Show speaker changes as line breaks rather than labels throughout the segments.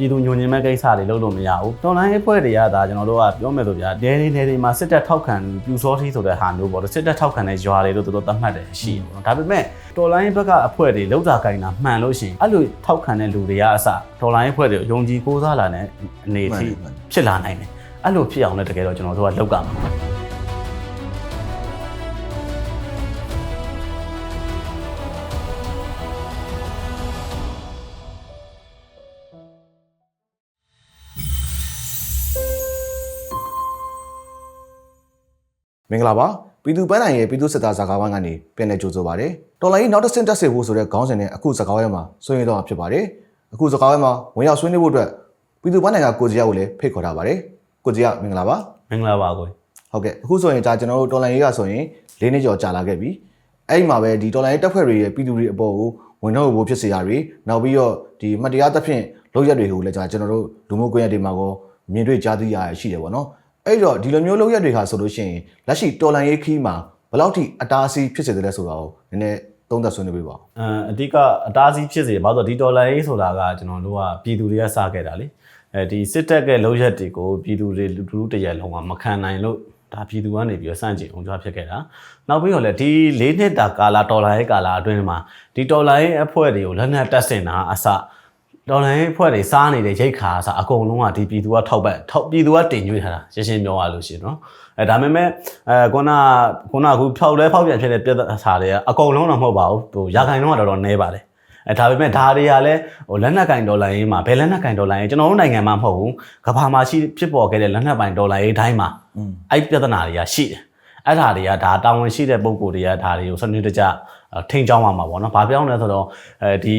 ပြည်သူညွန်ညင်မဲ့ကိစ္စတွေလုပ်လို့မရဘူးတော်လိုင်းအဖွဲ့တွေကဒါကျွန်တော်တို့ကပြောမယ်ဆိုဗျာဒဲနေနေတွေမှာစစ်တပ်ထောက်ခံပြူစောထီးဆိုတဲ့ဟာမျိုးပေါ့စစ်တပ်ထောက်ခံတဲ့ရွာတွေလို့သူတို့သတ်မှတ်တယ်ရှိတယ်ပေါ့နော်ဒါပေမဲ့တော်လိုင်းဘက်ကအဖွဲ့တွေလောက်တာကိုင်းတာမှန်လို့ရှိရင်အဲ့လိုထောက်ခံတဲ့လူတွေကအစတော်လိုင်းအဖွဲ့တွေကိုယုံကြည်ကိုးစားလာတဲ့အနေအထိဖြစ်လာနိုင်တယ်အဲ့လိုဖြစ်အောင်လည်းတကယ်တော့ကျွန်တော်တို့ကလောက်ကမှာ
မင်္ဂလာပါပြည်သူပန်းနိုင်ရဲ့ပြည်သူစစ်သားဇာကာဝိုင်းကနေပြန်လည်ကြိုဆိုပါရစေတော်လိုင်းနောက်တစ်ဆင့်တက်စေဖို့ဆိုတဲ့ခေါင်းစဉ်နဲ့အခုဇာကာဝိုင်းမှာဆွေးနွေးတော့မှာဖြစ်ပါတယ်အခုဇာကာဝိုင်းမှာဝင်ရောက်ဆွေးနွေးဖို့အတွက်ပြည်သူပန်းနိုင်ကကိုကြီးရကိုလည်းဖိတ်ခေါ်ထားပါတယ်ကိုကြီးရမင်္ဂလာပါ
မင်္ဂလာပါကို
ဟုတ်ကဲ့အခုဆိုရင်ဒါကျွန်တော်တို့တော်လိုင်းရေးကဆိုရင်၄နှစ်ကျော်ကြာလာခဲ့ပြီအဲ့ဒီမှာပဲဒီတော်လိုင်းရေးတက်ဖွဲ့တွေရဲ့ပြည်သူတွေအပေါ်ကိုဝင်တော့ဖို့ဖြစ်စေရတွေနောက်ပြီးတော့ဒီမတရားသဖြင့်လုပ်ရက်တွေကိုလည်းကျွန်တော်တို့လူမှုကွန်ရက်တွေမှာကောမြင်တွေ့ကြားသိရရရှိတယ်ပေါ့နော် အဲ့တော့ဒီလိုမျိုးလုပ်ရက်တွေဟာဆိုလို့ရှိရင်လက်ရှိတော်လိုင်းရေးခီးမှာဘယ်လောက်ထိအတားအဆီးဖြစ်စေတယ်လဲဆိုတော့နည်းနည်းသုံးသပ်ဆွေးနွေးပေးပါဦး
အမ်အဓိကအတားဆီးဖြစ်စေဘာလို့လဲဆိုတော့ဒီဒေါ်လာရေးဆိုတာကကျွန်တော်တို့ကပြည်သူတွေကစခဲ့တာလေအဲဒီစစ်တပ်ရဲ့လုံရက်တွေကိုပြည်သူတွေလူလူတရက်လုံးကမခံနိုင်လို့ဒါပြည်သူကနေပြီးတော့စန့်ကျင်အောင်ကြွားဖြစ်ခဲ့တာနောက်ပြီးတော့လည်းဒီ၄နှစ်တာကာလာဒေါ်လာရေးကာလာအတွင်းမှာဒီဒေါ်လာရေးအဖွဲ့တွေကိုလက်နက်တက်ဆင်တာအစ ဒေါ်လာရေးအဖွဲ့တွေစားနေတဲ့ရိတ်ခါအစအကုန်လုံးကဒီပြည်သူကထောက်ပံ့ထောက်ပြည်သူကတင်ကျွေးထားတာရှင်းရှင်းပြောရလို့ရှိရင်နော်အဲဒါပေမဲ့အဲခုနခုနအခုဖောက်လဲဖောက်ပြန်ဖြစ်တဲ့ပြဿနာတွေကအကုန်လုံးတော့မဟုတ်ပါဘူးဟိုရာခိုင်နှုန်းကတော်တော်နည်းပါတယ်အဲဒါပေမဲ့ဒါတွေကလည်းဟိုလက်နက်ကင်ဒေါ်လာရင်းမှာဘယ်လက်နက်ကင်ဒေါ်လာရင်းကျွန်တော်တို့နိုင်ငံမှာမဟုတ်ဘူးကမ္ဘာမှာရှိဖြစ်ပေါ်ခဲ့တဲ့လက်နက်ပိုင်ဒေါ်လာရင်းတိုင်းမှာအဲ့ပြဿနာတွေကရှိတယ်အဲ့ဒါတွေကဒါတာဝန်ရှိတဲ့ပုံကိုယ်တွေကဒါတွေကိုစနစ်တကျထိန်းချောင်းရမှာပေါ့နော်။ဘာပြောင်းလဲဆိုတော့အဲဒီ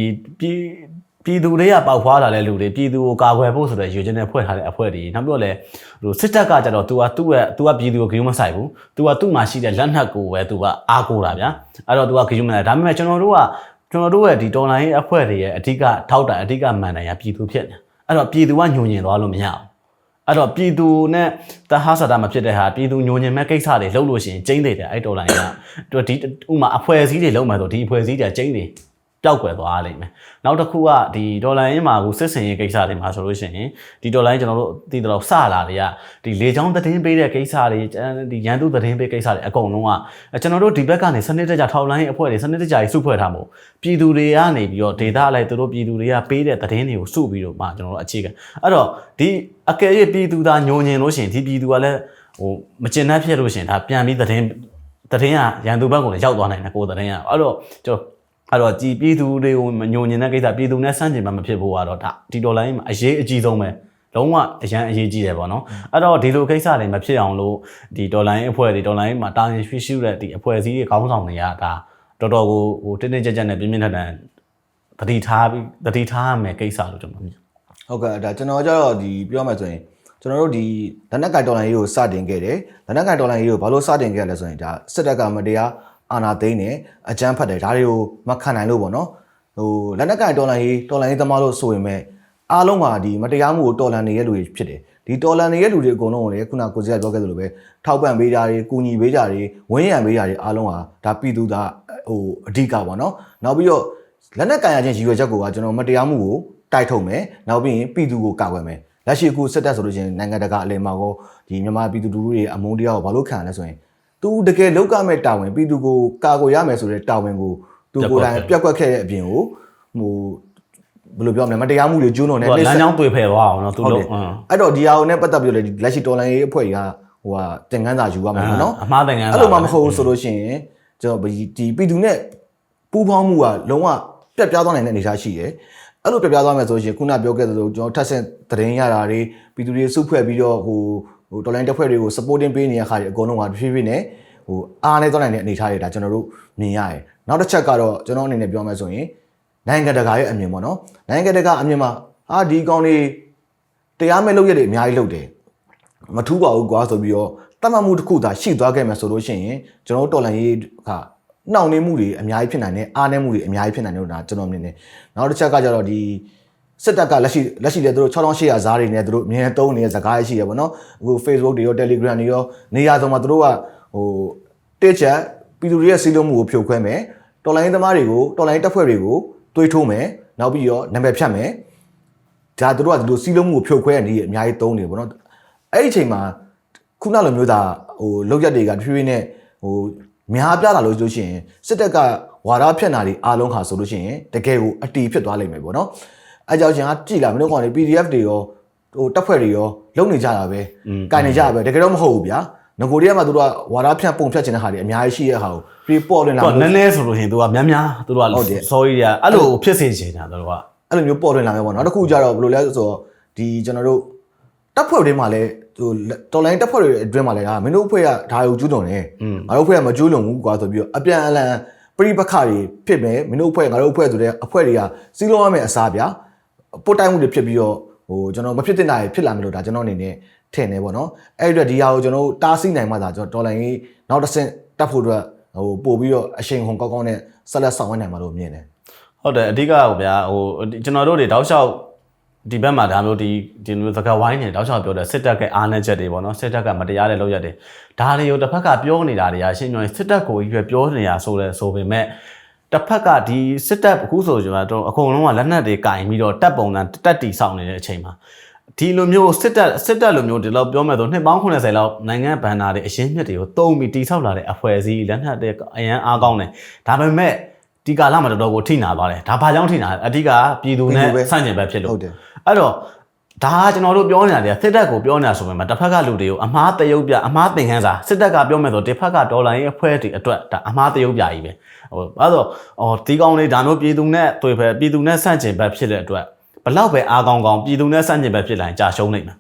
ပြည်ပြည်သူတွေကပေါက်ဖွားလာတဲ့လူတွေပြည်သူကိုကာကွယ်ဖို့ဆိုတဲ့ရည်ရွယ်ချက်နဲ့ဖွဲ့ထားတဲ့အဖွဲ့တွေနောက်ပြီးတော့လည်းဟိုစစ်တပ်ကကြတော့ तू ကသူ့ရဲ့ तू ကပြည်သူကိုဂရုမစိုက်ဘူး तू ကသူ့မှာရှိတဲ့လက်နက်ကိုပဲ तू ကအားကိုးတာဗျာအဲ့တော့ तू ကဂရုမစိုက်ဒါပေမဲ့ကျွန်တော်တို့က ကျွန်တော်တို့ရဲ့ဒီတော်လိုင်းအဖွဲ့တွေရဲ့အဓိကထောက်တိုင်အဓိကမှန်တိုင်ကပြည်သူဖြစ်နေအဲ့တော့ပြည်သူကညှို့ညင်သွားလို့မရဘူးအဲ့တော့ပြည်သူနဲ့တဟဆာတာမဖြစ်တဲ့ဟာပြည်သူညှို့ညင်မဲ့ကိစ္စတွေလုပ်လို့ရှိရင်ကျင်းနေတယ်အဲ့တော်လိုင်းကဒီဥမာအဖွဲ့အစည်းတွေလုပ်မှဆိုဒီအဖွဲ့အစည်းတွေကျင်းနေ ပျောက်ကွယ်သွားလိမ့်မယ်နောက်တစ်ခုကဒီဒေါ်လာရင်းမှာကိုစစ်စင်ရေးကိစ္စတွေမှာဆိုလို့ရှိရင်ဒီဒေါ်လာရင်းကျွန်တော်တို့တည်တော့စလာတွေကဒီလေချောင်းသတင်းပေးတဲ့ကိစ္စတွေဒီရန်သူသတင်းပေးကိစ္စတွေအကုန်လုံးကကျွန်တော်တို့ဒီဘက်ကနေစနစ်တကျထောက်လိုင်းအဖွဲ့တွေစနစ်တကျကြီးစုဖွဲ့ထားမို့ပြည်သူတွေကနေပြီးတော့ဒေတာလိုက်သူတို့ပြည်သူတွေကပေးတဲ့သတင်းတွေကိုစုပြီးတော့မှကျွန်တော်တို့အခြေခံအဲ့တော့ဒီအကယ်၍ပြည်သူသားညိုညင်လို့ရှိရင်ဒီပြည်သူကလည်းဟိုမကျင်တတ်ဖြစ်လို့ရှိရင်ဒါပြန်ပြီးသတင်းသတင်းကရန်သူဘက်ကိုလည်းရောက်သွားနိုင်တယ်ကိုယ်သတင်းကအဲ့တော့ကျွန်တော် အဲ့တော့ကြည်ပြည်သူတွေကိုမညိုညင်တဲ့ကိစ္စပြည်သူနဲ့ဆန့်ကျင်မှမဖြစ်ဖို့ကတော့ဒါဒီဒေါ်လာကြီးမှာအရေးအကြီးဆုံးပဲလုံးဝအရန်အရေးကြီးတယ်ပေါ့နော်အဲ့တော့ဒီလိုကိစ္စတွေမဖြစ်အောင်လို့ဒီဒေါ်လာကြီးအဖွဲ့တွေဒေါ်လာကြီးမှာတာရင်ရွှေ့ရှုတဲ့ဒီအဖွဲ့အစည်းတွေခေါင်းဆောင်တွေကဒါတော်တော်ကိုဟိုတင်းတင်းကြပ်ကြပ်နဲ့ပြင်းပြင်းထန်ထန်တတိထားပြီးတတိထားရမယ်ကိစ္စလို့ကျွန်တော်မြင်
ဟုတ်ကဲ့ဒါကျွန်တော်ကျတော့ဒီပြောမှဆိုရင်ကျွန်တော်တို့ဒီလက်နက်ကင်တော်လိုင်းရေးကိုစတင်ခဲ့တယ်လက်နက်ကင်တော်လိုင်းရေးကိုဘာလို့စတင်ခဲ့လဲဆိုရင်ဒါစစ်တပ်ကမတရား အာဏာသိမ်းတယ်အကြမ်းဖက်တယ်ဒါတွေကိုမခံနိုင်လို့ပေါ့နော်ဟိုလက်နက်ကင်တော်လိုင်းရေးတော်လိုင်းရေးသမားလို့ဆိုရင်မဲ့အားလုံးကဒီမတရားမှုကိုတော်လန်နေတဲ့လူတွေဖြစ်တယ်ဒီတော်လန်နေတဲ့လူတွေအကုန်လုံးကိုလည်းခုနကိုစရပြောခဲ့သလိုပဲထောက်ပံ့ပေးကြတွေကူညီပေးကြတွေဝင်းရံပေးကြတွေအားလုံးဟာဒါပြည်သူသားဟိုအဓိကပေါ့နော်နောက်ပြီးတော့လက်နက်ကင်ရခြင်းရည်ရွယ်ချက်ကိုကကျွန်တော်မတရားမှုကိုတိုက်ထုတ်မယ်နောက်ပြီးရင်ပြည်သူကိုကာကွယ်မယ်လက်ရှိအခုစစ်တပ်ဆိုလို့ရှိရင်နိုင်ငံတကာအလယ်မှာကောဒီမြန်မာပြည်သူလူထုတွေအမုန်းတရားကိုဘာလို့ခံရလဲဆိုရင် သူတကယ်လောက်ကမဲ့တာဝန်ပြည်သူကိုကာကွယ်ရမယ်ဆိုတဲ့တာဝန်ကိုသူကိုယ်တိုင်ပြက်ကွက်ခဲ့တဲ့အပြင်ကိုဟိုဘယ်လိုပြောမလဲမတရားမှုတွေကျူးလွန်နေ
သူကလမ်းကြောင်းတွေ့ဖယ်သွားအောင်နော်သူလုံးအင်း
အဲ့တော့ဒီဟာကိုနဲ့ပတ်သက်ပြီးတော့လေဒီလက်ရှိတော်လိုင်းရေးအဖွဲ့ကြီးကဟိုဟာတင်ကန်းစာယူရမှာပေါ့နော်
အမှားတင်ကန်းစာ
အဲ့လိုမှမဟုတ်ဘူးဆိုလို့ရှိရင်ကျွန်တော်ဒီဒီပြည်သူနဲ့ပူးပေါင်းမှုကလုံးဝပြတ်ပြားသွားနိုင်တဲ့အနေအထားရှိတယ်အဲ့လိုပြတ်ပြားသွားမယ်ဆိုလို့ရှိရင်ခုနပြောခဲ့သလိုကျွန်တော်ထပ်ဆင့်သတင်းရတာတွေပြည်သူတွေစုဖွဲ့ပြီးတော့ဟို ဟိုတော်လိုင်းတပ်ဖွဲ့တွေကို supporting ပေးနေတဲ့ခါတွေအကုန်လုံးကဖြည်းဖြည်းနဲ့ဟိုအားနေသွားနိုင်တဲ့အနေအထားတွေဒါကျွန်တော်တို့မြင်ရတယ်နောက်တစ်ချက်ကတော့ကျွန်တော်အနေနဲ့ပြောမယ်ဆိုရင်နိုင်ငံတကာရဲ့အမြင်ပေါ့နော်နိုင်ငံတကာအမြင်မှာအာဒီကောင်တွေတရားမဲ့လုပ်ရတွေအများကြီးလုပ်တယ်မထူးပါဘူးကွာဆိုပြီးတော့တတ်မှတ်မှုတစ်ခုသာရှိသွားခဲ့မယ်ဆိုလို့ရှိရင်ကျွန်တော်တို့တော်လန်ရေးကနှောင့်နှေးမှုတွေအများကြီးဖြစ်နိုင်တယ်အားနည်းမှုတွေအများကြီးဖြစ်နိုင်တယ်လို့ဒါကျွန်တော်မြင်တယ်နောက်တစ်ချက်ကကျတော့ဒီ စစ်တပ်ကလက်ရှိလက်ရှိလည်းသူတို့6800ဇားတွေနဲ့သူတို့အမြဲတုံးနေတဲ့ဇကားရှိရပါတော့အခု Facebook တွေရော Telegram တွေရောနေရာစုံမှာသူတို့ကဟိုတစ်ချက်ပြည်သူတွေရဲ့စီးလုံးမှုကိုဖြိုခွဲမယ်တော်လိုင်းသမားတွေကိုတော်လိုင်းတပ်ဖွဲ့တွေကိုတွေးထိုးမယ်နောက်ပြီးတော့နံပါတ်ဖြတ်မယ်ထဒါတို့ကဒီလိုစီးလုံးမှုကိုဖြုတ်ခွဲရနေအများကြီးသုံးနေပေါ့နော်အဲ့ဒီအချိန်မှာခုနလိုမျိုးသားဟိုလောက်ရက်တွေကဖြည်းဖြည်းနဲ့ဟိုများပြတာလို့ဆိုလို့ရှိရင်စစ်တပ်ကဝါဒဖြတ်နာတွေအားလုံးခါဆိုလို့ရှိရင်တကယ်ကိုအတီဖြစ်သွားလိမ့်မယ်ပေါ့နော် အဲကြောင့်ချင်းကကြည်လာမင်းတို့ကောင်တွေ PDF တွေရောဟိုတက်ဖွဲ့တွေရောလုံနေကြတာပဲကင်နေကြတာပဲတကယ်တော့မဟုတ်ဘူးဗျာငကိုတည်းကမှတို့ကဝါဒဖြန့်ပုံဖြတ်ချင်တဲ့ဟာတွေအများကြီးရှိရဲ့ဟာကို report lên လာ
တော့နည်းနည်းဆိုလို့ရှိရင်သူကများများသူတို့က
ဟုတ်တယ်
sorry တွေကအဲ့လိုဖြစ်စေချင်တာသူတို့က
အဲ့လိုမျိုးပေါ်လွင်လာမယ်ပေါ့နော်နောက်တစ်ခုကျတော့ဘယ်လိုလဲဆိုတော့ဒီကျွန်တော်တို့တပ်ဖွဲ့တွေမှာလည်းဟိုတော်လိုင်းတပ်ဖွဲ့တွေအတွင်းမှာလည်းဒါမင်းတို့အဖွဲ့ကဒါကိုကျူးလွန်တယ်ငါတို့အဖွဲ့ကမကျူးလွန်ဘူးကွာဆိုပြီးတော့အပြန်အလှန်ပြိပခါတွေဖြစ်မယ်မင်းတို့အဖွဲ့ငါတို့အဖွဲ့ဆိုတဲ့အဖွဲ့တွေကစီးလုံးရမယ့်အစားဗျာ ပုတ်တိုင်းမှုတွေဖြစ်ပြီးတော့ဟိုကျွန်တော်မဖြစ်တဲ့နိုင်ဖြစ်လာမယ်လို့ဒါကျွန်တော်အနေနဲ့ထင်တယ်ပေါ့နော်အဲ့ဒီအတွက်ဒီဟာကိုကျွန်တော်တို့တားဆီးနိုင်မှသာကျွန်တော်တော်လိုင်းကြီးနောက်တစ်ဆင့်တက်ဖို့အတွက်ဟိုပို့ပြီးတော့အရှိန်ဟုန်ကောင်းကောင်းနဲ့ဆက်လက်ဆောင်ရွက်နိုင်မှာလို့မြင်တယ်
ဟုတ်တယ်အဓိကဟိုဗျာဟိုကျွန်တော်တို့တွေတောက်လျှောက်ဒီဘက်မှာဒါမျိုးဒီဒီလိုသကဝိုင်းနေတောက်လျှောက်ပြောတဲ့စစ်တပ်ကအားနည်းချက်တွေပေါ့နော်စစ်တပ်ကမတရားတဲ့လုပ်ရက်တွေဒါတွေကိုတစ်ဖက်ကပြောနေတာတွေကရှင်းပြောရင်စစ်တပ်ကိုကြီးပဲပြောနေတာဆိုလဲဆိုပေမဲ့ တစ်ဖက်ကဒီစစ်တပ်အခုဆိုကျွန်တော်တို့အကုန်လုံးကလက်နက်တွေကင်ပြီးတော့တပ်ပုံစံတက်တီဆောင်နေတဲ့အချိန်မှာဒီလိုမျိုးစစ်တပ်စစ်တပ်လိုမျိုးဒီလောက်ပြောမဲ့ဆိုနှစ်ပေါင်း80လောက်နိုင်ငံဗန်နာတွေအရင်မြစ်တွေကိုတုံးပြီးတိဆောက်လာတဲ့အဖွဲ့အစည်းလက်နက်တွေအရန်အားကောင်းတယ်ဒါပေမဲ့ဒီကာလမှာတော်တော်ကိုထိနာသွားတယ်ဒါဘာကြောင့်ထိနာလဲအဓိကပြည်သူနဲ့ဆန့်ကျင်ဘက်ဖြစ်လို့
ဟုတ်တယ်
အဲ့တော့ဒါကကျွန်တော်တို့ပြောနေတာတွေကစစ်တပ်ကိုပြောနေတာဆိုပေမဲ့တစ်ဖက်ကလူတွေကိုအမားတယုတ်ပြအမားသင်ခန်းစာစစ်တပ်ကပြောမယ်ဆိုတစ်ဖက်ကဒေါ်လာရေးအဖွဲ့တွေအတွက်ဒါအမားတယုတ်ပြကြီးပဲ ဟိုအဲ့တော့ဟောဒီကောင်လေးဒါမျိုးပြည်သူနဲ့တွေ့ဖက်ပြည်သူနဲ့ဆန့်ကျင်ဘက်ဖြစ်တဲ့အတွက်ဘလောက်ပဲအားကောင်းကောင်းပြည်သူနဲ့ဆန့်ကျင်ဘက်ဖြစ်လာရင်ကြာရှုံးနိုင်မှာ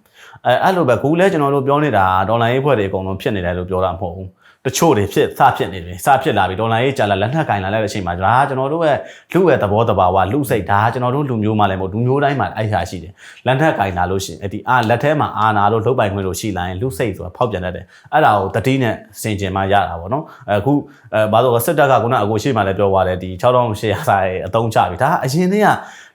အဲအဲ့လိုပဲခုလဲကျွန်တော်တို့ပြောနေတာဒေါ်လာရေးအဖွဲ့တွေအကုန်လုံးဖြစ်နေတယ်လို့ပြောတာမဟုတ်ဘူးတချို့တွေဖြစ်စဖြစ်နေတယ်စဖြစ်လာပြီဒေါ်လာရေးကြာလာလက်နက်ကင်လာတဲ့အချိန်မှာဒါကကျွန်တော်တို့ရဲ့လူရဲ့သဘောတဘာဝလူစိတ်ဒါကကျွန်တော်တို့လူမျိုးမှလည်းမဟုတ်လူမျိုးတိုင်းမှာအဲ့ဟာရှိတယ်လက်နက်ကင်လာလို့ရှိရင်အဲ့ဒီအာလက်ထဲမှာအာနာလို့လုတ်ပိုင်ခွင့်လို့ရှိလာရင်လူစိတ်ဆိုတာဖောက်ပြန်တတ်တယ်အဲ့ဒါကိုတတိနဲ့စင်ကျင်မှရတာပေါ့နော်အခုအဲဘာလို့စစ်တပ်ကခုနအကိုရှိမှလည်းပြောသွားတယ်ဒီ6800စာရဲ့အတုံးချပြီဒါကအရင်တည်းက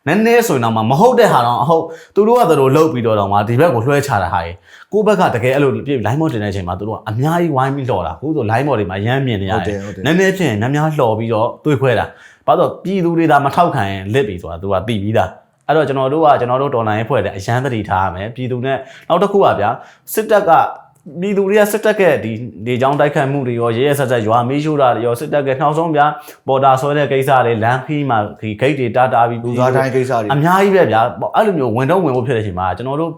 နည်းနည်းဆိုရင်တော့မဟုတ်တဲ့ဟာတော့အဟုတ်သူတို့ကသူတို့လှုပ်ပြီးတော့တော့မှဒီဘက်ကိုလွှဲချတာဟာရေကိုယ့်ဘက်ကတကယ်အဲ့လိုပြည့် line mode တင်တဲ့အချိန်မှာသူတို့ကအများကြီးဝိုင်းပြီးလှော်တာအခုဆို line mode တွေမှာရမ်းမြင်နေရ
ဟုတ်တ
တယ်ယ်
ဟုတ်တယ်
နည်းနည်းဖြစ်ရင်များများလှော်ပြီးတော့တွေးခွဲတာဘာလို့ပြည်သူတွေဒါမထောက်ခံရင်လစ်ပြီဆိုတာသူကသိပြီးသားအဲ့တော့ကျွန်တော်တို့ကကျွန်တော်တို့တော်လိုင်းဖွဲ့တဲ့အရန်သတိထားရမယ်ပြည်သူနဲ့နောက်တစ်ခုကဗျာစစ်တပ်က ပြည်သူတွေကစစ်တပ်ကဒီဒီကြောင်းတိုက်ခတ်မှုတွေရောရဲရဲဆက်ဆက်ရွာမေးရှိုးတာတွေရောစစ်တပ်ကနှောက်ဆုံးဗျာပေါ်တာဆွဲတဲ့ကိစ္စတွေလမ်းခီးမှာဒီဂိတ်တွေတားတာပြီး
လူသားတိုင်းကိစ္စတွေ
အများကြီးပဲဗျာအဲ့လိုမျိုးဝင်တော့ဝင်ဖို့ဖြစ်တဲ့အချိန်မှာကျွန်တော်တို့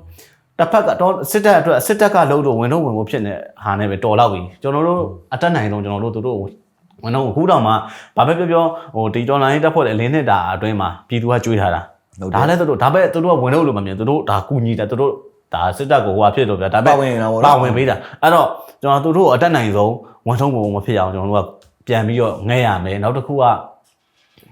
တစ်ဖက်ကတော့စစ်တပ်အတွက်စစ်တပ်ကလုံးတော့ဝင်တော့ဝင်ဖို့ဖြစ်နေဟာနဲ့ပဲတော်တော့ပြီကျွန်တော်တို့အတက်နိုင်ဆုံးကျွန်တော်တို့တို့တို့ဝင်တော့အခုတော့မှဘာပဲပြောပြောဟိုဒီတော်လိုင်းတက်ဖွဲ့တဲ့အလင်းနဲ့တာအတွင်းမှာပြည်သူကကြွေးထားတာ
ဟုတ်
ဒါ
တယ်
လည်းသူတို့ဒါပဲသူတို့ကဝင်တော့လို့မမြင်သူတို့ဒါကူညီတယ်သူတို့ ဒါစစ်တပ်ကိုဟိုဟာဖြစ်တော့ဗျာဒါပေ
ပါ
မဲ့
ဝင်နေတာပေါ့
ပါဝင်ပေးတာအဲ့တော့ကျွန်တော်တို့တို့အတက်နိုင်ဆုံးဝန်ထုံးပုံမဖြစ်အောင်ကျွန်တော်တို့ကပြန်ပြီးတော့ငဲရမယ်နောက်တစ်ခုက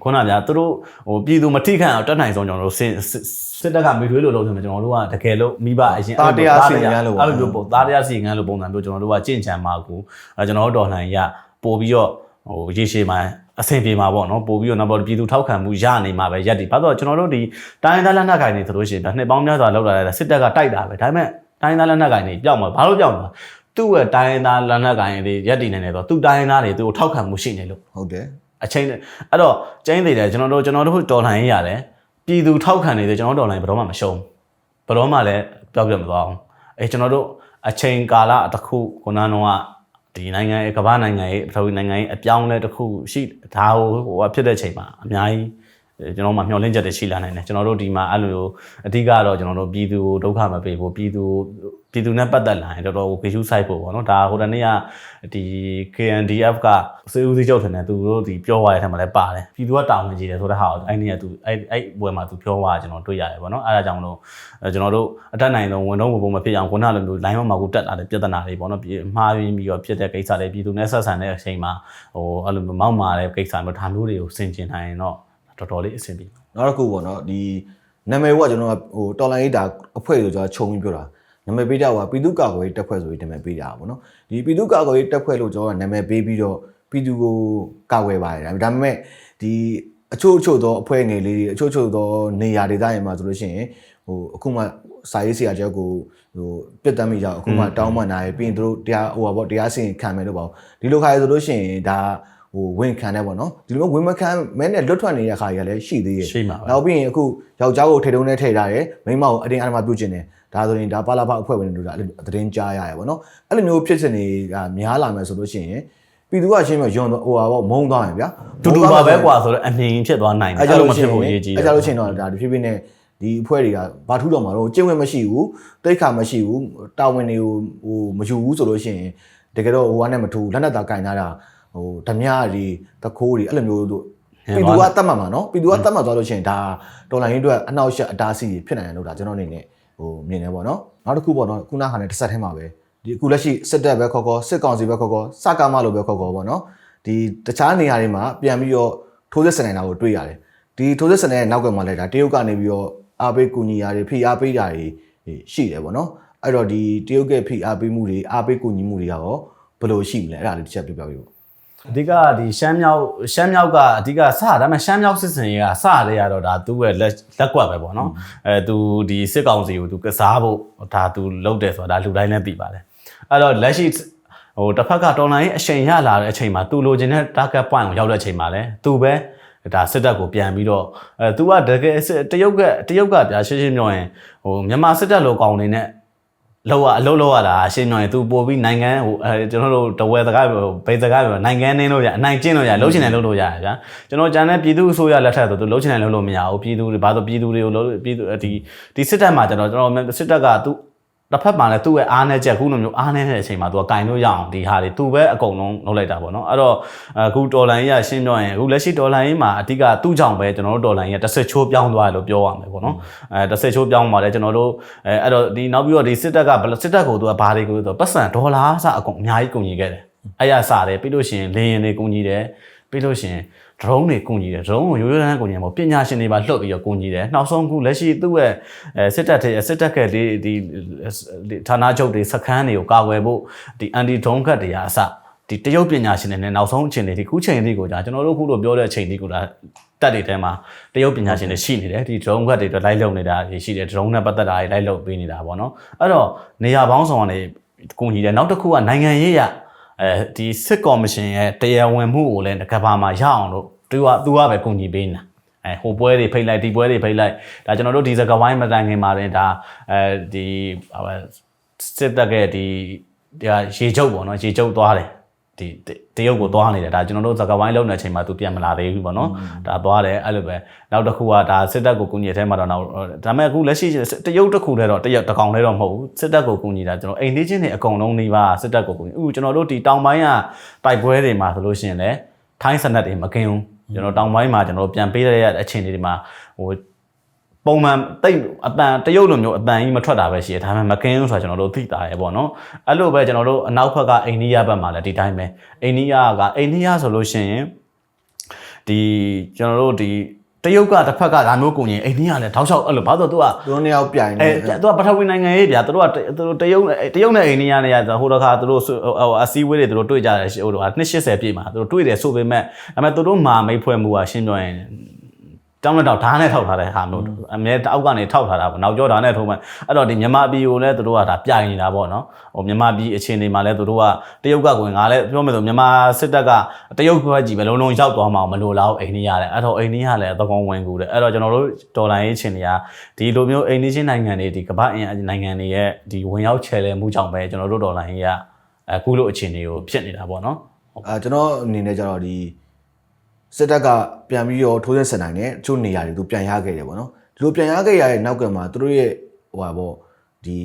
ခုနကဗျာသူတို့ဟိုပြည်သူမထိခိုက်အောင်တက်နိုင်ဆုံးကျွန်တော်တို့စစ်စစ်စစ်တပ်ကမိထွေးလို့လုပ်တယ်မှာကျွန်တော်တို့ကတကယ်လို့မိဘအရင်
သားတရားစီရင်လို့ပါ
အဲ့လိုမျိုးပုံသားတရားစီရင်လို့ပုံစံမျိုးကျွန်တော်တို့ကကြင့်ချံမှာကိုအဲကျွန်တော်တို့တော်လှန်ရပို့ပြီးတော့ဟိုရေရှည်မှာ အဆင်ပြေမှာပေါ့နော်ပို့ပြီးတော့နောက်ပြည်သူထောက်ခံမှုရနေမှာပဲရက်တည်ဘာလို့လဲကျွန်တော်တို့ဒီတိုင်းသားလက်နက်ကိုင်နေဆိုလို့ရှိရင်ဒါနှစ်ပေါင်းများစွာလောက်လာတဲ့စစ်တပ်ကတိုက်တာပဲဒါပေမဲ့တိုင်းသားလက်နက်ကိုင်နေပြောက်မှာဘာလို့ပြောက်မှာသူ့ရဲ့တိုင်းသားလက်နက်ကိုင်တွေရက်တည်နေတယ်ဆိုတော့သူ့တိုင်းသားတွေသူ့ကိုထောက်ခံမှုရှိနေလို့
ဟုတ်တယ်
အချိန်နဲ့အဲ့တော့ကျင်းသေးတယ်ကျွန်တော်တို့ကျွန်တော်တို့တော်လှန်ရေးရတယ်ပြည်သူထောက်ခံနေတယ်ကျွန်တော်တို့တော်လှန်ရေးဘယ်တော့မှမရှုံးဘယ်တော့မှလည်းပြောက်ပြတ်မသွားအောင်အဲကျွန်တော်တို့အချိန်ကာလတစ်ခုခုနကတော့ ဒီနိုင်ငံရဲ့ကမ္ဘာနိုင်ငံရဲ့ပထဝီနိုင်ငံရဲ့အပြောင်းအလဲတစ်ခုရှိဒါဟိုဟိုဖြစ်တဲ့အချိန်မှာအများကြီးအဲ ကျွန်တော်မှမျှော်လင့်ချက်တွေရှိလာနိုင်တယ်ကျွန်တော်တို့ဒီမှာအဲ့လိုအဓိကတော့ကျွန်တော်တို့ပြည်သူကိုဒုက္ခမပေးဖို့ပြည်သူပြည်သူနဲ့ပတ်သက်လာရင်တော်တော်ကိုခေရှုဆိုင်ဖို့ပေါ့နော်ဒါဟိုတနေ့ကဒီ KNDF ကစေဦးစီးချုပ်ထင်တယ်သူတို့ဒီပြောသွားတဲ့ထက်မှာလည်းပါတယ်ပြည်သူကတောင်းဝင်ကြည့်တယ်ဆိုတဲ့ဟာကိုအဲ့နေ့ကသူအဲ့အဲ့ဘွယ်မှာသူပြောသွားကျွန်တော်တွေ့ရတယ်ပေါ့နော်အဲ့ဒါကြောင့်မလို့အဲကျွန်တော်တို့အတက်နိုင်ဆုံးဝန်တော့ဘုံမဖြစ်အောင်ခုနလိုမျိုး line မှာကိုတက်လာတဲ့ပြဿနာတွေပေါ့နော်ပြည်မှားယွင်းပြီးတော့ဖြစ်တဲ့ကိစ္စတွေပြည်သူနဲ့ဆက်ဆံတဲ့အချိန်မှာဟိုအဲ့လိုမျိုးမောက်မာတဲ့ကိစ္စမျိုးဒါမျိုးတွေကိုဆင်ကျင်နိုင်ရင်တော့ တော်တော်လေးအဆင်ပြေ
နောက်တစ်ခုပေါ့နော်ဒီနာမည်ကကျွန်တော်ကဟိုတော်လိုင်းရေးတာအဖွဲ့ဆိုကျွန်တော်ခြုံပြီးပြောတာနာမည်ပေးတာကပြည်သူ့ကာကွယ်ရေးတပ်ဖွဲ့ဆိုပြီးနာမည်ပေးတာပေါ့နော်ဒီပြည်သူ့ကာကွယ်ရေးတပ်ဖွဲ့လို့ကျွန်တော်ကနာမည်ပေးပြီးတော့ပြည်သူကိုကာကွယ်ပါတယ်ဒါပေမဲ့ဒီအချို့အချို့သောအဖွဲ့ငယ်လေးတွေအချို့အချို့သောနေရာဒေသတွေမှာဆိုလို့ရှိရင်ဟိုအခုမှစာရေးဆရာကျောက်ကိုဟိုပြတ်တမ်းမိကြအောင်အခုမှတောင်းပန်လာရပြီးရင်တို့တရားဟိုပါပေါ့တရားစီရင်ခံမယ်လို့ပေါ့ဒီလိုခါရဆိုလို့ရှိရင်ဒါ ဟဟိုဝင်ခံတယ်ပေါ့နော်ဒီလိုမျိုးဝင်မခံမဲနဲ့လွတ်ထွက်နေတဲ့ခါကြီးကလည်းရှိသေးရဲ့
ရှိမှာပဲ
နောက်ပြီးရင်အခုယောက်ျားကိုထိတုံးနဲ့ထည့်ထားတယ်မိန်းမကိုအတင်းအဓမ္မပြုတ်ကျင်တယ်ဒါဆိုရင်ဒါပါလာဖအဖွဲ့ဝင်တို့ကအဲ့လိုသတင်းကြားရရပေါ့နော်အဲ့လိုမျိုးဖြစ်စဉ်တွေကများလာမယ်ဆိုလို့ရှိရင်ပြည်သူကရှင်းမယွန်းတော့ဟိုဟာပေါ့မုန်းသွားရင်ဗျာ
တူတူပါပဲကွာဆိုတော့အမြင်ဖြစ်သွားနိုင်တယ်အဲ့လိုမဖြစ်ဖို့အရေးကြီးတယ်
အဲ့ကြလို့ရှိရင်တော့ဒါဒီဖြစ်ဖြစ်နဲ့ဒီအဖွဲ့တွေကဘာထူးတော့မှာတော့ကျင့်ဝတ်မရှိဘူးတိတ်ခါမရှိဘူးတာဝန်တွေကိုဟိုမယူဘူးဆိုလို့ရှိရင်တကယ်တော့ဟိုကနဲ့မထူးလက်နက်သားကင်ထားတာ ဟိုဓမြတွေတခိုးတွေအဲ့လိုမျိုးတို့ပြည်သူကတတ်မှတ်မှာနော်ပြည်သူကတတ်မှတ်သွားလို့ရှိရင်ဒါတော်လိုင်းရင်းအတွက်အနောက်ရှက်အတားစီဖြစ်နိုင်တယ်လို့ဒါကျွန်တော်အနေနဲ့ဟိုမြင်နေပေါ့နော်နောက်တစ်ခုပေါ့နော်ခုနကဟာနဲ့တစ်ဆက်ထဲမှာပဲဒီအခုလက်ရှိစစ်တပ်ပဲခေါ်ခေါ်စစ်ကောင်စီပဲခေါ်ခေါ်စကားမလို့ပဲခေါ်ခေါ်ပေါ့နော်ဒီတခြားနေရာတွေမှာပြန်ပြီးတော့ထိုးစစ်ဆင်နေတာကိုတွေ့ရတယ်ဒီထိုးစစ်စတဲ့နောက်ကမှလည်းဒါတရုတ်ကနေပြီးတော့အားပေးကူညီရာတွေဖိအားပေးတာတွေရှိတယ်ပေါ့နော်အဲ့တော့ဒီတရုတ်ကဖိအားပေးမှုတွေအားပေးကူညီမှုတွေရောဘယ်လိုရှိမလဲအဲ့ဒါလေးတစ်ချက်ပြပြပေးပေါ့
အဓိကဒီရှမ်းမြောက်ရှမ်းမြောက်ကအဓိကစဒါပေမဲ့ရှမ်းမြောက်စစ်စင်ရေးကစရရတော့ဒါသူ့ရဲ့လက်လက်ကွက်ပဲပေါ့နော်အဲသူဒီစစ်ကောင်စီကိုသူကစားဖို့ဒါသူလုပ်တယ်ဆိုတာဒါလူတိုင်းလည်းသိပါတယ်အဲ့တော့လက်ရှိဟိုတစ်ဖက်ကတော်လိုင်းအချိန်ရလာတဲ့အချိန်မှာသူလိုချင်တဲ့ target point ကိုရောက်တဲ့အချိန်မှာလဲသူပဲဒါစစ်တပ်ကိုပြန်ပြီးတော့အဲ तू ကတကယ်စစ်တရုတ်ကတရုတ်ကပြရှင်းရှင်းပြောရင်ဟိုမြန်မာစစ်တပ်လိုကောင်နေနဲ့ လောက်ရအလုပ်လောက်ရတာအရှင်းညောရင် तू ပို့ပြီးနိုင်ငံဟိုအဲကျွန်တော်တို့တဝဲစကားပြောဘယ်စကားပြောနိုင်ငံနင်းလို့ရအနိုင်ကျင့်လို့ရလှုပ်ချင်တယ်လှုပ်လို့ရတယ်ဗျာကျွန်တော်ဂျန်တဲ့ပြည်သူအစိုးရလက်ထက်ဆို तू လှုပ်ချင်တယ်လှုပ်လို့မရဘူးပြည်သူတွေဘာလို့ပြည်သူတွေကိုလှုပ်ပြည်သူဒီဒီစစ်တပ်မှာကျွန်တော်ကျွန်တော်စစ်တပ်က तू တစ်ဖက်မှာလည်းသူ့ရဲ့အားနဲ့ချက်ခုလိုမျိုးအားနဲ့တဲ့အချိန်မှာ तू ကကင်လို့ရအောင်ဒီဟာတွေ तू ပဲအကုန်လုံးလုပ်လိုက်တာပေါ့နော်အဲ့တော့အခုတော်လိုင်းကြီးကရှင်းပြောရင်အခုလက်ရှိတော်လိုင်းကြီးမှာအဓိကသူ့ကြောင့်ပဲကျွန်တော်တို့တော်လိုင်းကြီးကတစ်ဆက်ချိုးပြောင်းသွားတယ်လို့ပြောရမယ်ပေါ့နော်အဲတစ်ဆက်ချိုးပြောင်းပါတယ်ကျွန်တော်တို့အဲအဲ့တော့ဒီနောက်ပြီးတော့ဒီစစ်တပ်ကဘယ်လိုစစ်တပ်ကိုသူကဘာတွေကိုဆိုတော့ပတ်စံဒေါ်လာစအကုန်အများကြီးကုန်ကြီးခဲ့တယ်အဲ့ရစားတယ်ပြီးလို့ရှိရင်လေရင်တွေကုန်ကြီးတယ်ပြီးလို့ရှိရင် drone တွေကုန်ကြီးတယ် drone ကိုရိုးရိုးတန်းတန်းကုန်ကြီးမှာပညာရှင်တွေပါလှုပ်ပြီးတော့ကုန်ကြီးတယ်နောက်ဆုံးခုလက်ရှိသူ့ရဲ့အဲစစ်တပ်တွေစစ်တပ်ကဒီဒီဌာနချုပ်တွေစခန်းတွေကိုကာကွယ်ဖို့ဒီ anti drone ကတ်တွေကအစဒီတရုတ်ပညာရှင်တွေနဲ့နောက်ဆုံးအချိန်တွေဒီခုချိန်လေးကိုကြာကျွန်တော်တို့ခုလိုပြောတဲ့အချိန်လေးကိုဒါတက်တွေထဲမှာတရုတ်ပညာရှင်တွေရှိနေတယ်ဒီ drone ကတ်တွေအတွက်လိုက်လုံနေတာတွေရှိတယ် drone နဲ့ပတ်သက်တာတွေလိုက်လုံပေးနေတာပေါ့နော်အဲ့တော့နေရာပေါင်းစုံကနေကုန်ကြီးတယ်နောက်တစ်ခုကနိုင်ငံရေးရ အဲဒီစစ်ကော်မရှင်ရဲ့တရားဝင်မှုကိုလည်းကဘာမှာရအောင်လို့သူကသူကပဲကုန်ကြီးပေးနေတာအဲဟိုပွဲတွေဖိတ်လိုက်ဒီပွဲတွေဖိတ်လိုက်ဒါကျွန်တော်တို့ဒီစကဝိုင်းမတိုင်ခင်မှာတင်ဒါအဲဒီဟာပဲစစ်တပ်ကဒီဒီရေချုပ်ပေါ့နော်ရေချုပ်သွားတယ် ဒီတရုတ်ကိုသွားနေတယ်ဒါကျွန်တော်တို့စကဝိုင်းလုံးတဲ့အချိန်မှာသူပြန်မလာသေးဘူးပေါ့နော်ဒါသွားတယ်အဲ့လိုပဲနောက်တစ်ခုကဒါစစ်တပ်ကိုကူညီတဲ့ထဲမှာတော့နောက်ဒါပေမဲ့အခုလက်ရှိတရုတ်တစ်ခုတည်းတော့တရုတ်တကောင်တည်းတော့မဟုတ်ဘူးစစ်တပ်ကိုကူညီတာကျွန်တော်အိမ်လေးချင်းတွေအကုန်လုံးနေပါစစ်တပ်ကိုကူညီအခုကျွန်တော်တို့ဒီတောင်ပိုင်းကတိုက်ပွဲတွေမှာဆိုလို့ရှိရင်လည်းထိုင်းစနက်တွေမကင်းဘူးကျွန်တော်တောင်ပိုင်းမှာကျွန်တော်ပြန်ပေးရတဲ့အချိန်တွေမှာဟို ပုံမှန်တိတ်အတန်တရုတ်လိုမျိုးအတန်ကြီးမထွက်တာပဲရှိတယ်ဒါပေမဲ့မကင်းဘူးဆိုတာကျွန်တော်တို့သိတာရယ်ပေါ့နော်အဲ့လိုပဲကျွန်တော်တို့အနောက်ဘက်ကအိန္ဒိယဘက်မှာလည်းဒီတိုင်းပဲအိန္ဒိယကအိန္ဒိယဆိုလို့ရှိရင်ဒီကျွန်တော်တို့ဒီတရုတ်ကတစ်ဖက်ကဒါမျိုးကုန်ရင်အိန္ဒိယလည်းတောက်လျှောက်အဲ့လိုဘာလို့သူက
သူတို့နှစ်ယောက်ပြိုင်
အဲ
နေ
သူကပထဝီနိုင်ငံရေးဗျာသူတို့ကသူတို့တရုတ်တရုတ်နဲ့အိန္ဒိယနဲ့ရဟိုတခါသူတို့ဟိုအစည်းအဝေးတွေသူတို့တွေ့ကြတယ်ဟိုတော့280ပြည့်မှာသူတို့တွေ့တယ်ဆိုပေမဲ့ဒါပေမဲ့သူတို့မာမိတ်ဖွဲ့မှုကရှင်းပြောရင် တောင်းတော့ဓာတ်နဲ့ထောက်ထားတဲ့ဟာမျိုးအမြဲအောက်ကနေထောက်ထားတာပေါ့နောက်ကျောဓာတ်နဲ့ထုံးမှအဲ့တော့ဒီမြန်မာပြည်ကိုလည်းသူတို့ကဒါပြိုင်နေတာပေါ့နော်ဟိုမြန်မာပြည်အခြေအနေမှာလည်းသူတို့ကတရုတ်ကကိုငါလည်းပြောမယ်ဆိုမြန်မာစစ်တပ်ကတရုတ်ဘက်ကြီးပဲလုံးလုံးရောက်သွားမှာမလို့လားအိန္ဒိယလည်းအဲ့တော့အိန္ဒိယလည်းသကောင်းဝင်ကူတယ်အဲ့တော့ကျွန်တော်တို့ဒေါ်လာရေးချင်းတွေကဒီလိုမျိုးအိန္ဒိချင်းနိုင်ငံတွေဒီကမ္ဘာအင်နိုင်ငံတွေရဲ့ဒီဝင်ရောက်ချဲလဲမှုကြောင့်ပဲကျွန်တော်တို့ဒေါ်လာရေးကအခုလိုအခြေအနေကိုဖြစ်နေတာပေါ့နော်
အာကျွန်တော်အနေနဲ့ကျတော့ဒီ စစ်တပ်ကပြန်ပြီးတော့ထိုးစစ်ဆင်နိုင်တယ်တချို့နေရာတွေသူပြန်ရခဲ့တယ်ပေါ့နော်ဒီလိုပြန်ရခဲ့ရတဲ့နောက်ကမှာသူတို့ရဲ့ဟိုပါပေါ့ဒီ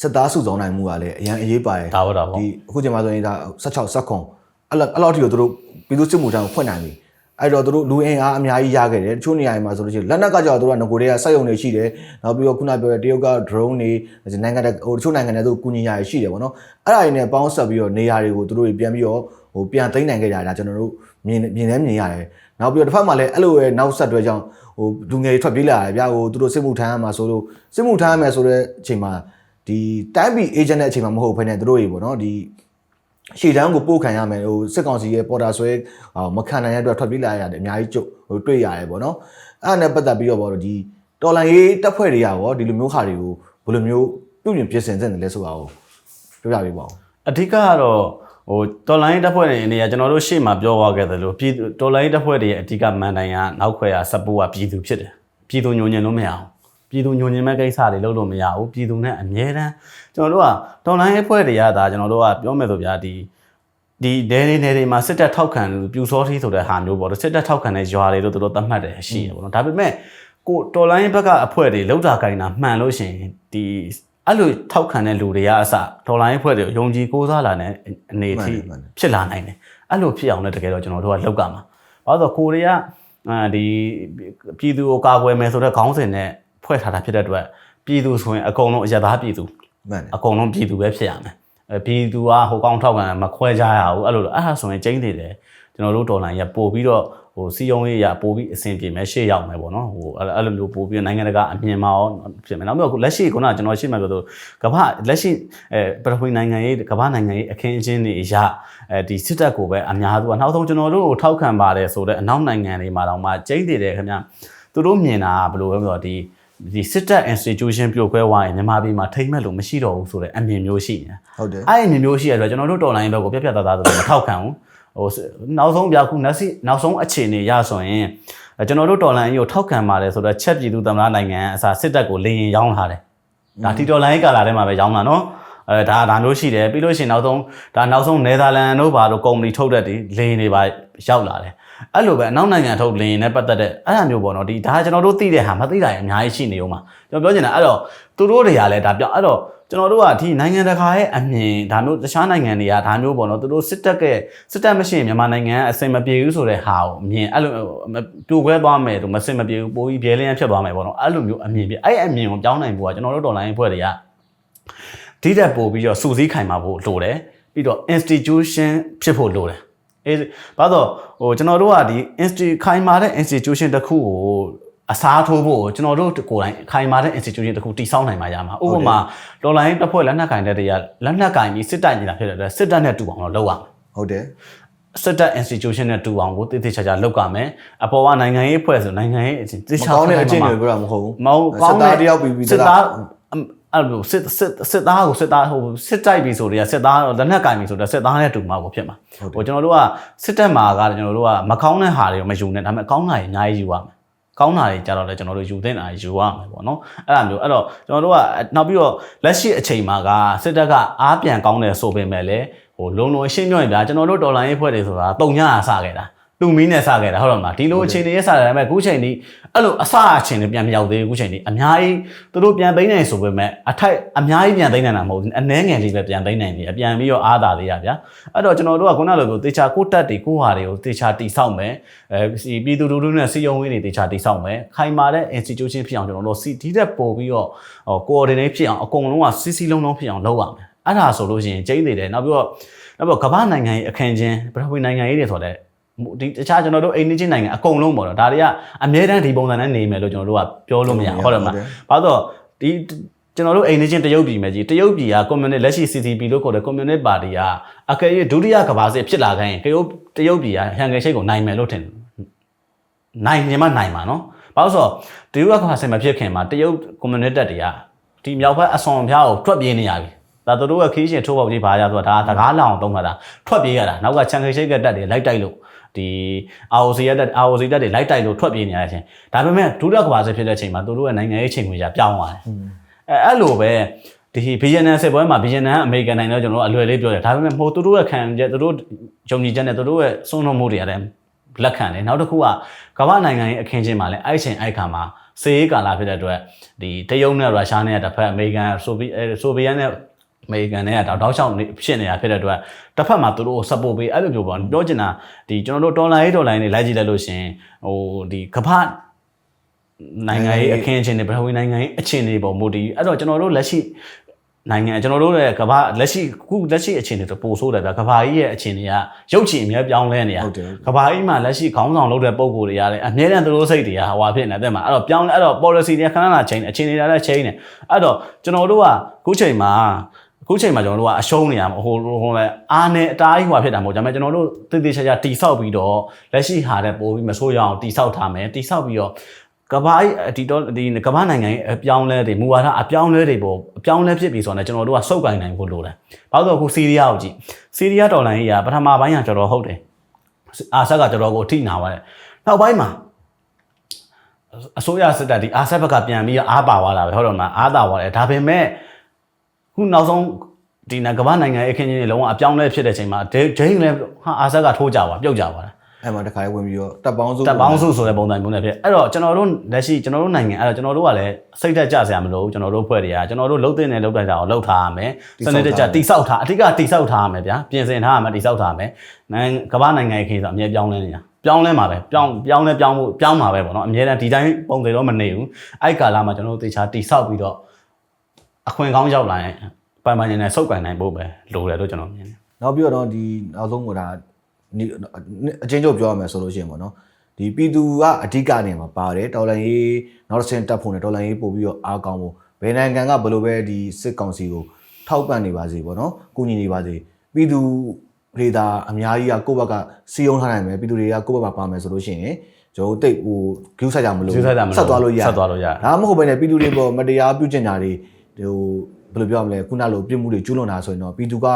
စစ်သားစုဆောင်နိုင်မှုကလည်းအရန်အရေးပါတယ်
ဒါပေါ့ဒါပေါ့
ဒီအခုချိန်မှာဆိုရင်ဒါ16 16ခွန်အဲ့လောက်အဲ့လောက်ထိကိုသူတို့ပြည်သူစစ်မှုထမ်းကိုဖွင့်နိုင်ပြီအဲ့တော့သူတို့လူအင်အားအများကြီးရခဲ့တယ်တချို့နေရာတွေမှာဆိုလို့ရှိရင်လက်နက်ကကြောက်သူတို့ကငကိုတွေကစက်ရုံတွေရှိတယ်နောက်ပြီးတော့ခုနပြောတဲ့တရုတ်က drone တွေနိုင်ငံတကာဟိုတချို့နိုင်ငံတွေဆိုကူညီရရှိတယ်ပေါ့နော်အဲ့ဒါတွေနဲ့ပေါင်းဆက်ပြီးတော့နေရာတွေကိုသူတို့တွေပြန်ပြီးတော့ဟိုပြန်သိမ်းနိုင်ခဲ့ကြတာကျွန်တော်တို့ မြင်မြင်နေမြင်ရတယ်နောက်ပြီးတော့တစ်ဖက်မှာလည်းအဲ့လိုပဲနောက်ဆက်တွဲကြောင့်ဟိုလူငယ်တွေထွက်ပြေးလာတယ်ဗျာဟိုသူတို့စစ်မှုထမ်းရမှာဆိုလို့စစ်မှုထမ်းရမယ်ဆိုတဲ့အချိန်မှာဒီတိုင်းပြည် agent တဲ့အချိန်မှာမဟုတ်ဘဲနဲ့သူတို့တွေပေါ့နော်ဒီရှေ့တန်းကိုပို့ခံရမယ်ဟိုစစ်ကောင်စီရဲ့ပေါ်တာဆွဲဟိုမခံနိုင်တဲ့အတွက်ထွက်ပြေးလာရတယ်အများကြီးကြုတ်ဟိုတွေ့ရတယ်ပေါ့နော်အဲ့ဒါနဲ့ပတ်သက်ပြီးတော့ပေါ့ဒီတော်လန်ရေးတပ်ဖွဲ့တွေကရောဒီလိုမျိုးခါတွေကိုဘယ်လိုမျိုးပြုပြင်ပြင်ဆင်သင့်တယ်လဲဆိုတာကိုပြောပြပေးပါဦး
အဓိကကတော့ ဟဟိုတော်လိုင်းတပ်ဖွဲ့တွေအနေနဲ့ကျွန်တော်တို့ရှေ့မှာပြောသွားခဲ့သလိုပြည်သူတော်လိုင်းတပ်ဖွဲ့တွေရဲ့အဓိကမန်တိုင်ကနောက်ခွဲရစပူကပြည်သူဖြစ်တယ်ပြည်သူညွန်ညင်လို့မရအောင်ပြည်သူညွန်ညင်မဲ့ကိစ္စတွေလုပ်လို့မရဘူးပြည်သူနဲ့အမြဲတမ်းကျွန်တော်တို့ကတော်လိုင်းအဖွဲ့တွေကဒါကျွန်တော်တို့ကပြောမယ်ဆိုဗျာဒီဒီဒဲနေနေတွေမှာစစ်တပ်ထောက်ခံလို့ပြူစောထီးဆိုတဲ့ဟာမျိုးပေါ့စစ်တပ်ထောက်ခံတဲ့ရွာတွေလို့သူတို့သတ်မှတ်တယ်ရှိတယ်ပေါ့နော်ဒါပေမဲ့ကိုတော်လိုင်းဘက်ကအဖွဲ့တွေလောက်တာကိုင်းတာမှန်လို့ရှိရင်ဒီ အဲ့လိုထောက်ခံတဲ့လူတွေကအစဒေါ်လာရင်းဖွဲ့တွေကိုယုံကြည်ကိုးစားလာတဲ့အနေအထိဖြစ်လာနိုင်တယ်အဲ့လိုဖြစ်အောင်လည်းတကယ်တော့ကျွန်တော်တို့ကလောက်ကမှာဘာလို့ဆိုကိုရီးယားအာဒီပြည်သူကိုကာကွယ်မယ်ဆိုတဲ့ခေါင်းစဉ်နဲ့ဖွဲ့ထားတာဖြစ်တဲ့အတွက်ပြည်သူဆိုရင်အကုန်လုံးအရသာပြည်သူ
မှန်တယ်
အကုန်လုံးပြည်သူပဲဖြစ်ရမယ်အဲပြည်သူကဟိုကောင်းထောက်ခံမခွဲကြရဘူးအဲ့လိုလိုအဲ့ဒါဆိုရင်ကျင်းနေတယ်ကျွန်တော်တို့ဒေါ်လာရပို့ပြီးတော့ ဟိုစီယုံရေးရပို့ပြီးအဆင်ပြေမယ်ရှေ့ရောက်မယ်ပေါ့နော်ဟိုအဲ့အဲ့လိုမျိုးပို့ပြီးနိုင်ငံတကာအမြင်မှာရောဖြစ်မယ်နောက်ပြီးတော့လက်ရှိခုနကကျွန်တော်ရှေ့မှာပြောသူကမ္ဘာလက်ရှိအဲပထဝီနိုင်ငံရေးကမ္ဘာနိုင်ငံရေးအခင်းအကျင်းတွေအရအဲဒီစစ်တပ်ကိုပဲအများစုကနောက်ဆုံးကျွန်တော်တို့ကိုထောက်ခံပါတယ်ဆိုတော့အနောက်နိုင်ငံတွေမှာတော့မှကျင်းနေတယ်ခင်ဗျသူတို့မြင်တာကဘယ်လိုလဲဆိုတော့ဒီဒီစစ်တပ် institution ပြုတ်ခွဲသွားရင်မြန်မာပြည်မှာထိမ့်မဲ့လို့မရှိတော့ဘူးဆိုတဲ့အမြင်မျိုးရှိနေတယ်
ဟုတ်တယ်
အဲ့ဒီအမြင်မျိုးရှိရတဲ့အတွက်ကျွန်တော်တို့တော်လိုင်းဘက်ကိုပြက်ပြက်သားသားဆိုတော့မထောက်ခံဘူး ဟိုနောက်ဆုံးပြခုနောက်စီနောက်ဆုံးအခြေအနေရဆိုရင်ကျွန်တော်တို့တော်လိုင်းကြီးကိုထောက်ခံပါတယ်ဆိုတော့ချက်ပြည်သူသမ္မတနိုင်ငံအစားစစ်တပ်ကိုလေရင်ရောင်းလာတယ်ဒါတီတော်လိုင်းကာလာထဲမှာပဲရောင်းလာနော်အဲဒါဒါမျိုးရှိတယ်ပြီးလို့ရှိရင်နောက်ဆုံးဒါနောက်ဆုံးနယ်သာလန်တို့ဘာတို့ကုမ္ပဏီထုတ်တဲ့ဒီလေရင်တွေပါရောက်လာတယ်အဲ့လိုပဲအနောက်နိုင်ငံထုတ်လင်းနဲ့ပတ်သက်တဲ့အဲ့ဒါမျိုးပေါ့နော်ဒီဒါကျွန်တော်တို့သိတဲ့ဟာမသိတာရင်အများကြီးရှိနေဦးမှာကျွန်တော်ပြောချင်တာအဲ့တော့သူတို့တွေကလည်းဒါပြောအဲ့တော့ ကျွန်တော်တို့ကဒီနိုင်ငံတကာရဲ့အမြင်ဒါမျိုးတခြားနိုင်ငံတွေကဒါမျိုးပေါ့နော်သူတို့စစ်တပ်ကစစ်တပ်မရှိရင်မြန်မာနိုင်ငံကအစင်မပြေဘူးဆိုတဲ့ဟာကိုအမြင်အဲ့လိုပြိုခွဲသွားမယ်သူမစင်မပြေဘူးပိုပြီးပြဲလင်းဖြစ်သွားမယ်ပေါ့နော်အဲ့လိုမျိုးအမြင်ပြအဲ့အမြင်ကိုပြောင်းနိုင်ဖို့ကကျွန်တော်တို့ဒေါ်လာရင်းဖွဲ့တွေကဒီတက်ပို့ပြီးတော့စူစည်းခိုင်မာဖို့လိုတယ်ပြီးတော့ institution ဖြစ်ဖို့လိုတယ်အေးဘာလို့ဟိုကျွန်တော်တို့ကဒီ institute ခိုင်မာတဲ့ institution တစ်ခုကို အစားထိုးဖို့ကျွန်တော်တို့ကိုယ်တိုင်ခိုင်မာတဲ့ institution တစ်ခုတည်ဆောက်နိုင်မှာရမှာဥပမာဒေါ်လာရင်းတစ်ဖွဲ့လက်နက်ကင်တဲ့တွေကလက်နက်ကင်ပြီးစစ်တပ်နေတာဖြစ်တဲ့အတွက်စစ်တပ်နဲ့တူအောင်တော့လုပ်ရမှာ
ဟုတ်တယ်
စစ်တပ် institution နဲ့တူအောင်ကိုတည်တည်ချာချာလုပ်ကြမယ်အပေါ်ကနိုင်ငံရေးဖွဲ့ဆိုနိုင်ငံရေးအချင်းတည်
မ
ချာ
ကောင်းတဲ့အကျင့်တွေပြောတာမဟုတ်ဘူး
မဟုတ်ကောင်း
စစ်သားတယောက်ပြီးပြီး
စစ်သားအဲ့လိုစစ်စစ်စစ်သားကိုစစ်သားဟိုစစ်တိုက်ပြီဆိုတော့စစ်သားလက်နက်ကင်ပြီဆိုတော့စစ်သားနဲ့တူမှာကိုဖြစ်မှာဟိုကျွန်တော်တို့ကစစ်တပ်မှာကကျွန်တော်တို့ကမကောင်းတဲ့ဟာတွေကိုမယူနဲ့ဒါပေမဲ့ကောင်းတာတွေအများကြီးယူရမယ် ကောင်းတာတွေကြတော့လေကျွန်တော်တို့ယူသင့်တာတွေယူရမယ်ပေါ့နော်အဲ့ဒါမျိုးအဲ့တော့ကျွန်တော်တို့ကနောက်ပြီးတော့လက်ရှိအချိန်မှာကစစ်တပ်ကအားပြန်ကောင်းတယ်ဆိုပေမဲ့လည်းဟိုလုံလုံရှင်းပြောရင်ဗျာကျွန်တော်တို့ဒေါ်လာရေးဖွဲ့တွေဆိုတာတုံညာအစခဲ့တာ လူမီးနဲ့စခဲ့တာဟုတ်တယ်မလားဒီလိုအခြေအနေရစတယ်ဒါပေမဲ့အခုချိန်ဒီအဲ့လိုအစအချိန်တွေပြန်မရောက်သေးဘူးအခုချိန်ဒီအများကြီးသူတို့ပြန်သိမ်းနိုင်ဆိုပေမဲ့အထိုက်အများကြီးပြန်သိမ်းနိုင်တာမဟုတ်ဘူးအနှဲငယ်လေးပဲပြန်သိမ်းနိုင်တယ်အပြန်ပြီးတော့အားသာသေးရဗျာအဲ့တော့ကျွန်တော်တို့ကခုနလိုမျိုးတေချာကိုတက်တွေကိုဟာတွေကိုတေချာတိဆောက်မယ်အဲပြည်သူလူထုနဲ့စီယုံဝင်းတွေတေချာတိဆောက်မယ်ခိုင်မာတဲ့ institution ဖြစ်အောင်ကျွန်တော်တို့စီဒီတက်ပို့ပြီးတော့ဟို coordinate ဖြစ်အောင်အကုန်လုံးကစီစီလုံးလုံးဖြစ်အောင်လုပ်ရမယ်အဲ့ဒါဆိုလို့ရှိရင်ကျင်းနေတယ်နောက်ပြီးတော့နောက်ပြီးတော့ကမ္ဘာနိုင်ငံရေးအခင်းချင်းပထဝီနိုင်ငံရေးတွေဆိုတဲ့ ဒီတခြားကျွန်တော်တို့အိန္ဒိချင်းနိုင်ငံအကုန်လုံးပေါ့နော်ဒါတွေကအမြဲတမ်းဒီပုံစံနဲ့နေမယ်လို့ကျွန်တော်တို့ကပြောလို့မရဘူးဟုတ်တယ်မလားဘာလို့ဒီကျွန်တော်တို့အိန္ဒိချင်းတရုတ်ပြည်မယ်ကြီးတရုတ်ပြည်ကကွန်မြူနစ်လက်ရှိ CCP လို့ခေါ်တဲ့ကွန်မြူနစ်ပါတီကအကယ်၍ဒုတိယကမ္ဘာစစ်ဖြစ်လာခိုင်းရင်တရုတ်တရုတ်ပြည်ကဟန်ဂယ်ရှိတ်ကိုနိုင်မယ်လို့ထင်တယ်နိုင်မြင်မနိုင်ပါနော်ဘာလို့ဆိုတော့တရုတ်ကမ္ဘာစစ်မဖြစ်ခင်မှာတရုတ်ကွန်မြူနစ်တပ်တွေကဒီမြောက်ဘက်အစွန်ဖျားကိုထွက်ပြေးနေရပြီဒါသူတို့ကခီးရှင်ထိုးပေါက်ကြီးဘာရဆိုတာဒါတကားလောင်တုံးတာထွက်ပြေးရတာနောက်ကချန်ခေရှိတ်ကတက်တွေလိုက်တိုက်လို့ ဒီ AOC ရတဲ့ AOC တက်တွေလိုက်တိုက်လို့ထွက်ပြေးနေရတဲ့အချိန်ဒါပေမဲ့ဒုတိယကမ္ဘာစစ်ဖြစ်တဲ့အချိန်မှာသူတို့ရဲ့နိုင်ငံရေးချိန်ခွင်ကြီးပြောင်းသွားတယ်အဲအဲ့လိုပဲဒီဘီယန်နန်စစ်ပွဲမှာဘီယန်နန်အမေရိကန်နိုင်ငံတော့ကျွန်တော်တို့အလွယ်လေးပြောတယ်ဒါပေမဲ့ဟိုသူတို့ရဲ့ခံချက်သူတို့ဂျုံကြီးချက်နဲ့သူတို့ရဲ့စွန့်လွတ်မှုတွေရတယ်လက်ခံတယ်နောက်တစ်ခုကကမ္ဘာနိုင်ငံရေးအခင်းချင်းမှာလည်းအဲ့ချိန်အဲ့ခါမှာစေရေးကာလဖြစ်တဲ့အတွက်ဒီတရုတ်နဲ့ရုရှားနဲ့တစ်ဖက်အမေရိကန်ဆိုဗီဆိုဗီယက်နဲ့ အမေရိကန်နဲ့တောက်ချောင်းဖြစ်နေတာဖြစ်တဲ့အတွက်တစ်ဖက်မှာသူတို့ကို support ပေးအဲ့လိုမျိုးပေါ့ပြောချင်တာဒီကျွန်တော်တို့ဒေါ်လာရေးဒေါ်လာရေးတွေလိုက်ကြည့်လိုက်လို့ရှင်ဟိုဒီကမ္ဘာနိုင်ငံရေးအခင်းအကျင်းတွေပထဝီနိုင်ငံရေးအခြေအနေပုံမူတည်အဲ့တော့ကျွန်တော်တို့လက်ရှိနိုင်ငံကျွန်တော်တို့ရဲ့ကမ္ဘာလက်ရှိခုလက်ရှိအခြေအနေဆိုပိုဆိုးတယ်ဗျာကမ္ဘာကြီးရဲ့အခြေအနေကရုပ်ချင်အများပြောင်းလဲနေရ
ဟုတ်တယ်
ကမ္ဘာကြီးမှာလက်ရှိခေါင်းဆောင်လုပ်တဲ့ပုံကိုယ်တွေရတယ်အမြဲတမ်းသူတို့စိတ်တွေကဟိုဟာဖြစ်နေတယ်မှာအဲ့တော့ပြောင်းလဲအဲ့တော့ policy တွေခဏခဏ change အခြေအနေတွေလည်း change နေအဲ့တော့ကျွန်တော်တို့ကခုချိန်မှာ ခုချိန်မှာကျွန်တော်တို့ကအရှုံးနေရမှာဟိုဟိုလဲအားနဲ့အတားကြီးဟိုဟာဖြစ်တာမဟုတ်ဒါပေမဲ့ကျွန်တော်တို့တည်တည်ချာချာတိဆောက်ပြီးတော့လက်ရှိဟာတဲ့ပို့ပြီးမဆိုးရအောင်တိဆောက်ထားမယ်တိဆောက်ပြီးတော့ကမ္ဘာအဒီတော့ဒီကမ္ဘာနိုင်ငံရဲ့အပြောင်းလဲတွေမူဝါဒအပြောင်းလဲတွေပေါ်အပြောင်းလဲဖြစ်ပြီဆိုတော့ကျွန်တော်တို့ကစုပ်ကိုင်နိုင်ဖို့လိုတယ်။ဘာလို့လဲအခုစီးရီးယားကိုကြည့်စီးရီးယားဒေါ်လာကြီးကပထမပိုင်းကတော်တော်ဟုတ်တယ်။အာဆက်ကတော်တော်ကိုအထိနာပါတယ်။နောက်ပိုင်းမှာအစိုးရစစ်တပ်ဒီအာဆက်ဘက်ကပြန်ပြီးအားပါသွားတာပဲဟုတ်တော့မလားအားသာသွားတယ်ဒါပေမဲ့ ခုနောက်ဆုံးဒီနကမ္ဘာနိုင်ငံရဲ့အခင်းကြီးတွေလုံးဝအပြောင်းလဲဖြစ်တဲ့ချိန်မှာဒိဒိန်းလည်းဟာအာဆက်ကထိုးကြပါပြုတ်ကြပါလား
အဲ့မှာတစ်ခါလေးဝင်ပြီးတော့တပ်ပေါင်းစု
တပ်ပေါင်းစုဆိုတဲ့ပုံစံမျိုးနဲ့ဖြစ်အဲ့တော့ကျွန်တော်တို့လက်ရှိကျွန်တော်တို့နိုင်ငံအဲ့တော့ကျွန်တော်တို့ကလည်းစိတ်သက်ကြစရာမလိုဘူးကျွန်တော်တို့ဖွဲ့တွေကကျွန်တော်တို့လှုပ်တဲ့နဲ့လှုပ်တိုက်တာကိုလှုပ်ထားရမယ်စနစ်တကျတိဆောက်ထားအဓိကတိဆောက်ထားရမယ်ဗျာပြင်ဆင်ထားရမယ်တိဆောက်ထားရမယ်နိုင်ငံကမ္ဘာနိုင်ငံရဲ့ခေတ်ဆိုအမြဲပြောင်းလဲနေတာပြောင်းလဲမှာပဲပြောင်းပြောင်းလဲပြောင်းဖို့ပြောင်းမှာပဲပေါ့နော်အမြဲတမ်းဒီတိုင်းပုံစံတော့မနေဘူးအဲ့ကာလမှာကျွန်တော်တို့တေချာတိဆောက်ပြီးတော့ အခွင့်ကောင်းရောက်လာရင်ပိုင်ပိုင်နေနဲ့စုပ်ကန်နိုင်ဖို့ပဲလိုတယ်လို့ကျွန်တော်မြင်တယ်
နောက်ပြီးတော့ဒီနောက်ဆုံးကဒါဒီအချင်းချုပ်ပြောရမယ်ဆိုလို့ရှိရင်ပေါ့နော်ဒီပြည်သူကအဓိကနေမှာပါတယ်တော်လန်ရေးနောက်တစ်ဆင့်တက်ဖို့နဲ့တော်လန်ရေးပို့ပြီးတော့အားကောင်းဖို့ဘယ်နိုင်ငံကဘယ်လိုပဲဒီစစ်ကောင်စီကိုထောက်ပံ့နေပါစေပေါ့နော်ကုညီနေပါစေပြည်သူတွေဒါအများကြီးကကိုယ့်ဘက်ကစီယုံထားနိုင်မယ်ပြည်သူတွေကကိုယ့်ဘက်မှာပါမယ်ဆိုလို့ရှိရင်ကျွန်တော်တို့တိတ်ဟို view ဆက်ကြမလို့
View ဆက်ကြမလို့
ဆက်သွားလို့ရ
ဆက်သွားလို့ရတယ်
ဒါမှမဟုတ်ဘဲနဲ့ပြည်သူတွေပေါ်မတရားပြုကျင့်တာတွေ ဟိုဘယ်လိုပြောရမလဲခုနလိုပြစ်မှုတွေကျူးလွန်တာဆိုရင်တော့ပြည်သူက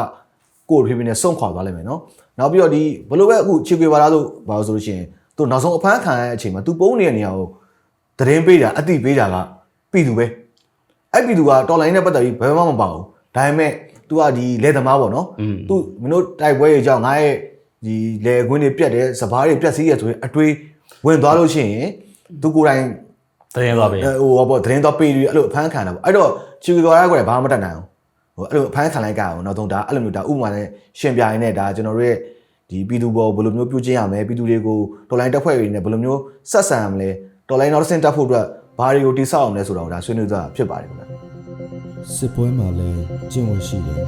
ကိုယ်ဖြည်းဖြည်းနဲ့စွန့်ခွာသွားလိမ့်မယ်နော်နောက်ပြီးတော့ဒီဘယ်လိုပဲအခုခြေခွေပါလားဆိုဘာလို့ဆိုလို့ရှိရင်သူနောက်ဆုံးအဖမ်းခံရတဲ့အချိန်မှာသူပုံနေတဲ့နေရာကိုသတင်းပေးတာအတိပေးတာကပြည်သူပဲအဲ့ပြည်သူကတော်လိုင်းနဲ့ပတ်သက်ပြီးဘယ်မှမပါဘူးဒါပေမဲ့ तू ကဒီလေသမားပေါ့နော်
อืม
तू မင်းတို့တိုက်ပွဲတွေကြောင့်ငါရဲ့ဒီလေခွင်းတွေပြတ်တယ်စပားတွေပြတ်စီးရဆိုရင်အတွေးဝင်သွားလို့ရှိရင် तू ကိုယ်တိုင်
သတင်းသွားပြီ
ဟိုဘောသတင်းတော့ပေးပြီးအဲ့လိုအဖမ်းခံတာပေါ့အဲ့တော့ချီကွာရကွယ်ဘာမှမတတ်နိုင်အောင်ဟိုအဲ့လိုအဖမ်းခံလိုက်ကြအောင်နောက်ဆုံးဒါအဲ့လိုမျိုးဒါဥပမာနဲ့ရှင်ပြိုင်နဲ့ဒါကျွန်တော်တို့ရဲ့ဒီပြည်သူဘောဘယ်လိုမျိုးပြုကျင်းရမလဲပြည်သူတွေကိုတော်လိုင်းတက်ဖွဲ့တွေနဲ့ဘယ်လိုမျိုးဆက်ဆံရမလဲတော်လိုင်းနောက်တစ်ဆင့်တက်ဖို့အတွက်ဘာတွေကိုတိဆောက်အောင်လဲဆိုတော့ဒါဆွေးနွေးသွားဖြစ်ပါတယ်ခင်ဗျာ
စစ်ပွဲမှာလည်းကျင့်ဝတ်ရှိတယ်